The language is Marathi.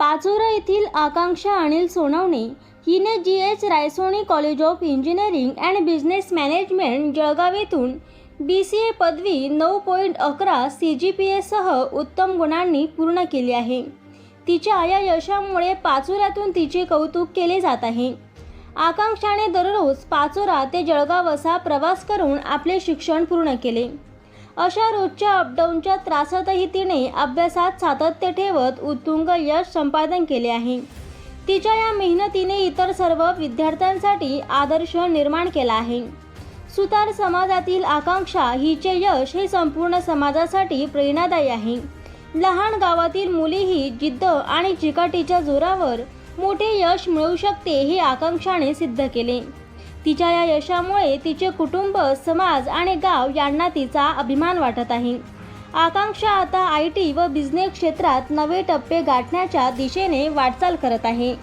पाचोरा येथील आकांक्षा अनिल सोनवणे हिने G H Raisoni college of engineering and business management Jalgaon येथून बी सी ए पदवी नऊ पॉईंट अकरा सी जी पी एसह उत्तम गुणांनी पूर्ण केली आहे. तिच्या या यशामुळे पाचोऱ्यातून तिचे कौतुक केले जात आहे. आकांक्षाने दररोज पाचोरा ते जळगाव असा प्रवास करून आपले शिक्षण पूर्ण केले. अशा रोजच्या अपडाऊनच्या त्रासातही तिने अभ्यासात सातत्य ठेवत उत्तुंग यश संपादन केले आहे. तिच्या या मेहनतीने इतर सर्व विद्यार्थ्यांसाठी आदर्श निर्माण केला आहे. सुतार समाजातील आकांक्षा हिचे यश हे संपूर्ण समाजासाठी प्रेरणादायी आहे. लहान गावातील मुलीही जिद्द आणि चिकाटीच्या जोरावर मोठे यश मिळवू शकते हे आकांक्षाने सिद्ध केले. तिच्या या यशामुळे तिचे कुटुंब समाज आणि गाव यांना तिचा अभिमान वाटत आहे. आकांक्षा आता आय टी व बिझनेस क्षेत्रात नवे टप्पे गाठण्याच्या दिशेने वाटचाल करत आहे.